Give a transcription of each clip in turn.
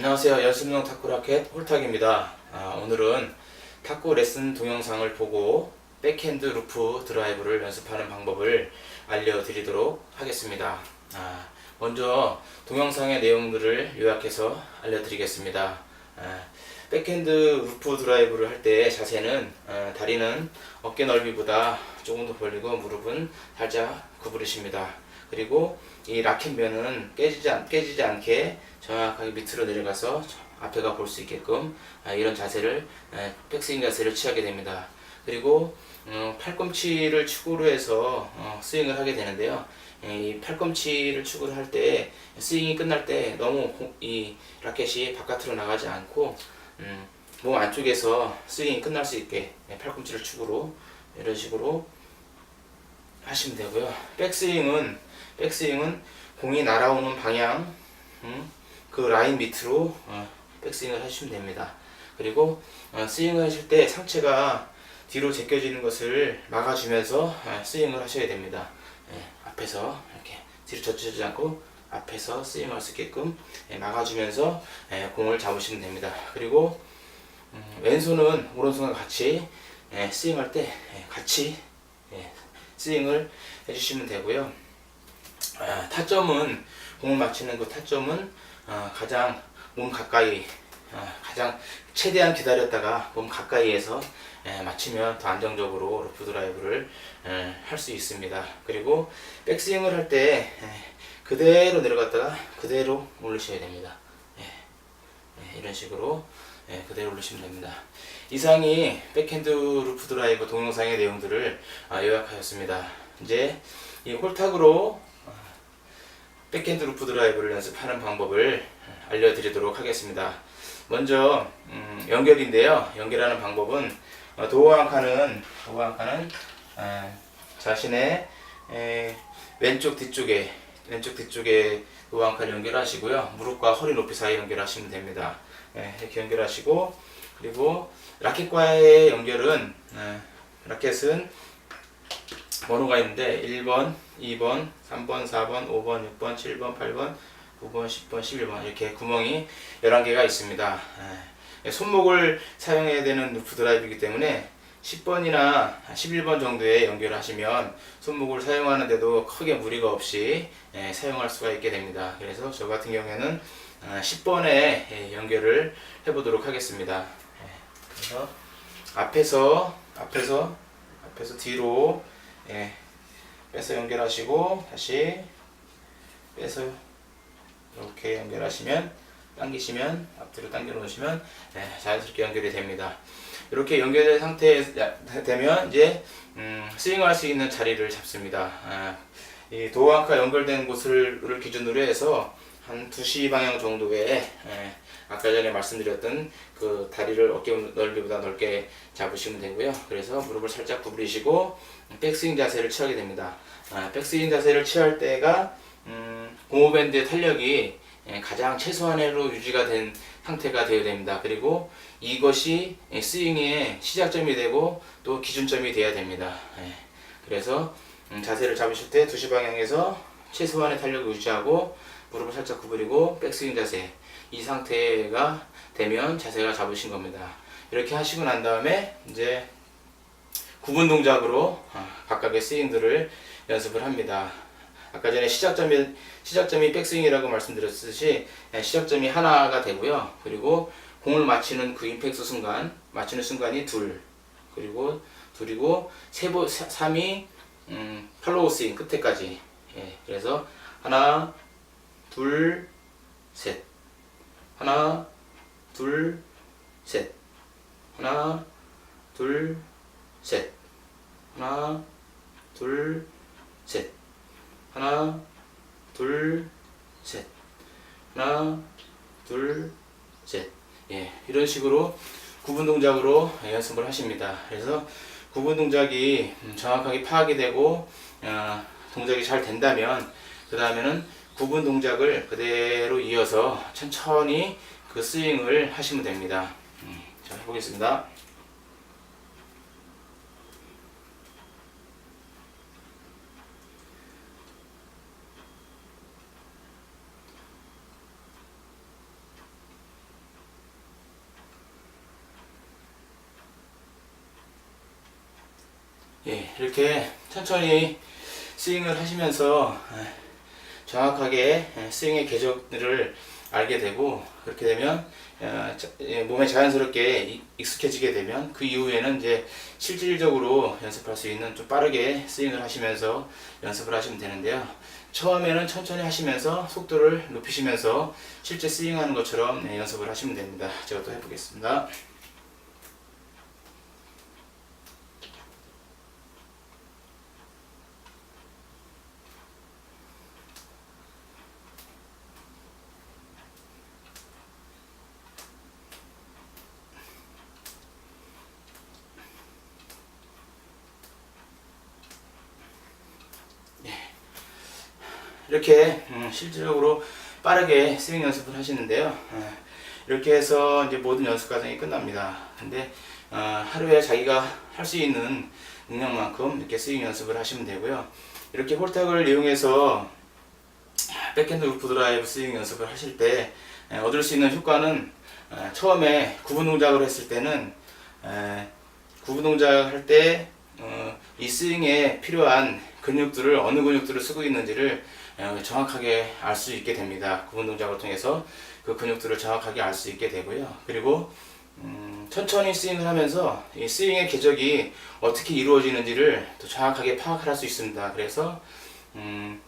안녕하세요. 연습용 탁구 라켓 홀탁입니다. 아, 오늘은 탁구 레슨 동영상을 보고 백핸드 루프 드라이브를 연습하는 방법을 알려드리도록 하겠습니다. 아, 먼저 동영상의 내용들을 요약해서 알려드리겠습니다. 아, 백핸드 루프 드라이브를 할 때 자세는 아, 다리는 어깨 넓이보다 조금 더 벌리고 무릎은 살짝 구부리십니다. 그리고 이 라켓면은 깨지지, 않, 깨지지 않게 정확하게 밑으로 내려가서 앞에가 볼 수 있게끔 아, 이런 자세를 에, 백스윙 자세를 취하게 됩니다. 그리고 음, 팔꿈치를 축으로 해서 어, 스윙을 하게 되는데요. 에, 이 팔꿈치를 축으로 할 때 스윙이 끝날 때 너무 공- 이 라켓이 바깥으로 나가지 않고 음, 몸 안쪽에서 스윙이 끝날 수 있게 예, 팔꿈치를 축으로 이런 식으로 하시면 되고요. 백스윙은 백스윙은 공이 날아오는 방향 음, 그 라인 밑으로 어, 백스윙을 하시면 됩니다. 그리고 어, 스윙을 하실 때 상체가 뒤로 제껴지는 것을 막아주면서 어, 스윙을 하셔야 됩니다. 예, 앞에서 이렇게 뒤로 젖히지 않고 앞에서 스윙할 수 있게끔 예, 막아주면서 예, 공을 잡으시면 됩니다. 그리고 음, 왼손은 오른손과 같이 예, 스윙할 때 예, 같이 예, 스윙을 해주시면 되고요. 아, 타점은 공을 맞히는 그 타점은 어, 가장 몸 가까이 어, 가장 최대한 기다렸다가 몸 가까이에서 에, 맞추면 더 안정적으로 러프 드라이브를 할 수 있습니다. 그리고 백스윙을 할 때 그대로 내려갔다가 그대로 올리셔야 됩니다. 예, 예, 이런 식으로 예, 그대로 올리시면 됩니다. 이상이 백핸드 루프 드라이브 동영상의 내용들을 아, 요약하였습니다. 이제 이 홀탁으로 어, 백핸드 루프 드라이브를 연습하는 방법을 알려드리도록 하겠습니다. 먼저 음, 연결인데요. 연결하는 방법은 어, 도어 한 칸은 도어 한 칸은 에, 자신의 에, 왼쪽 뒤쪽에 왼쪽 뒤쪽에 도어 한칸 연결하시고요. 무릎과 허리 높이 사이 연결하시면 됩니다. 예, 이렇게 연결하시고 그리고 라켓과의 연결은 에, 라켓은 번호가 있는데 1번, 2번, 3번, 4번, 5번, 6번, 7번, 8번, 9번, 10번, 11번 이렇게 구멍이 11개가 있습니다. 예, 손목을 사용해야 되는 루프 드라이브이기 때문에 10번이나 11번 정도에 연결을 하시면 손목을 사용하는데도 크게 무리가 없이 예, 사용할 수가 있게 됩니다. 그래서 저 같은 경우에는 10번에 연결을 해보도록 하겠습니다. 예, 그래서 앞에서 앞에서 앞에서 뒤로 예, 빼서 연결하시고 다시 빼서 이렇게 연결하시면 당기시면 앞뒤로 당겨 놓으시면 예, 자연스럽게 연결이 됩니다. 이렇게 연결된 상태 되면 이제 음, 스윙할 수 있는 자리를 잡습니다. 아, 이 도어앙카 연결된 곳을 기준으로 해서 한 2시 방향 정도에 예, 아까 전에 말씀드렸던 그 다리를 어깨 넓이보다 넓게 잡으시면 되고요. 그래서 무릎을 살짝 구부리시고 백스윙 자세를 취하게 됩니다. 아, 백스윙 자세를 취할 때가 음, 고무밴드의 탄력이 예, 가장 최소한으로 유지가 된 상태가 되어야 됩니다. 그리고 이것이 예, 스윙의 시작점이 되고 또 기준점이 되어야 됩니다. 예, 그래서 음, 자세를 잡으실 때 2시 방향에서 최소한의 탄력을 유지하고 무릎을 살짝 구부리고 백스윙 자세 이 상태가 되면 자세가 잡으신 겁니다. 이렇게 하시고 난 다음에 이제 구분 동작으로 아, 각각의 스윙들을 연습을 합니다. 아까 전에 시작점이 시작점이 백스윙이라고 말씀드렸듯이 예, 시작점이 하나가 되고요. 그리고 공을 맞히는 그 임팩트 순간 맞히는 순간이 둘. 그리고 둘이고 세보 3이 음, 팔로우 스윙 끝에까지. 예, 그래서 하나 둘 셋. 하나 둘 셋. 하나 둘 셋. 하나 둘셋 하나 둘 셋 하나 둘 셋 예, 이런 식으로 구분 동작으로 연습을 하십니다. 그래서 구분 동작이 음, 정확하게 파악이 되고 어, 동작이 잘 된다면 그 다음에는 구분 동작을 그대로 이어서 천천히 그 스윙을 하시면 됩니다. 음, 자 해보겠습니다. 예, 이렇게 천천히 스윙을 하시면서 예, 정확하게 예, 스윙의 궤적들을 알게 되고 그렇게 되면 어, 자- 예, 몸에 자연스럽게 이- 익숙해지게 되면 그 이후에는 이제 실질적으로 연습할 수 있는 좀 빠르게 스윙을 하시면서 연습을 하시면 되는데요. 처음에는 천천히 하시면서 속도를 높이시면서 실제 스윙하는 것처럼 네, 연습을 하시면 됩니다. 제가 또 해보겠습니다. 이렇게 음, 실질적으로 빠르게 스윙 연습을 하시는데요. 어, 이렇게 해서 이제 모든 연습 과정이 끝납니다. 근데 어, 하루에 자기가 할 수 있는 능력만큼 이렇게 스윙 연습을 하시면 되고요. 이렇게 홀탁을 이용해서 백핸드 루프 드라이브 스윙 연습을 하실 때 에, 얻을 수 있는 효과는 어, 처음에 구분 동작을 했을 때는 에, 구분 동작을 할때 어, 이 스윙에 필요한 근육들을 어느 근육들을 쓰고 있는지를 어, 정확하게 알 수 있게 됩니다. 구분 동작을 통해서 그 근육들을 정확하게 알 수 있게 되고요. 그리고 음, 천천히 스윙을 하면서 이 스윙의 궤적이 어떻게 이루어지는지를 더 정확하게 파악할 수 있습니다. 그래서 음,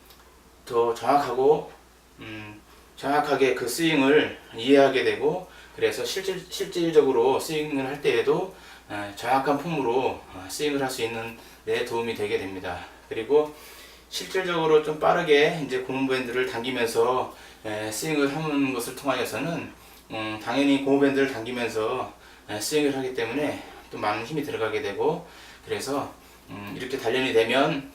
더 정확하고 음, 정확하게 그 스윙을 이해하게 되고 그래서 실질, 실질적으로 스윙을 할 때에도 어, 정확한 폼으로 어, 스윙을 할 수 있는 데 도움이 되게 됩니다. 그리고 실질적으로 좀 빠르게 이제 고무밴드를 당기면서 에, 스윙을 하는 것을 통하여서는 음, 당연히 고무밴드를 당기면서 에, 스윙을 하기 때문에 또 많은 힘이 들어가게 되고 그래서 음, 이렇게 단련이 되면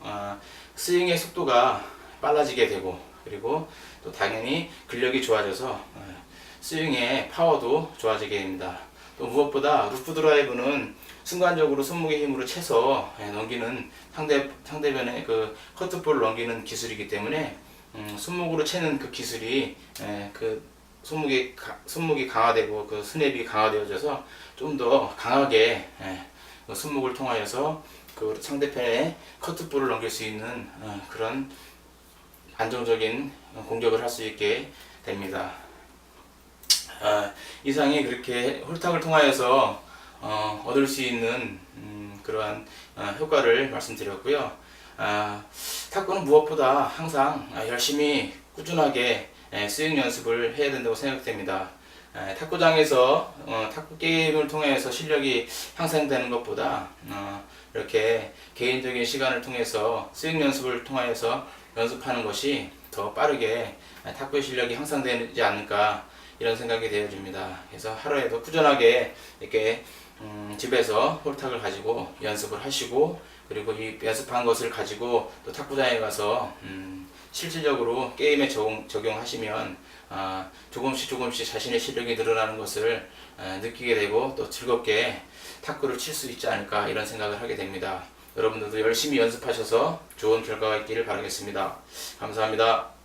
어, 스윙의 속도가 빨라지게 되고 그리고 또 당연히 근력이 좋아져서 어, 스윙의 파워도 좋아지게 됩니다. 또 무엇보다 루프 드라이브는 순간적으로 손목의 힘으로 채서 예, 넘기는 상대 상대편의 그 커트볼을 넘기는 기술이기 때문에 음, 손목으로 채는 그 기술이 예, 그 손목이 가, 손목이 강화되고 그 스냅이 강화되어져서 좀 더 강하게 예, 그 손목을 통하여서 그 상대편의 커트볼을 넘길 수 있는 어, 그런 안정적인 공격을 할 수 있게 됩니다. 아, 이상이 그렇게 홀탁을 통하여서 어, 얻을 수 있는 음, 그러한 어, 효과를 말씀드렸고요. 아, 탁구는 무엇보다 항상 아, 열심히 꾸준하게 에, 스윙 연습을 해야 된다고 생각됩니다. 에, 탁구장에서 어, 탁구 게임을 통해서 실력이 향상되는 것보다 어, 이렇게 개인적인 시간을 통해서 스윙 연습을 통하여서 연습하는 것이 더 빠르게 에, 탁구의 실력이 향상되지 않을까 이런 생각이 되어집니다. 그래서 하루에도 꾸준하게 이렇게 음, 집에서 홀탁을 가지고 연습을 하시고 그리고 이 연습한 것을 가지고 또 탁구장에 가서 음, 실질적으로 게임에 적용, 적용하시면 아, 조금씩 조금씩 자신의 실력이 늘어나는 것을 아, 느끼게 되고 또 즐겁게 탁구를 칠 수 있지 않을까 이런 생각을 하게 됩니다. 여러분들도 열심히 연습하셔서 좋은 결과가 있기를 바라겠습니다. 감사합니다.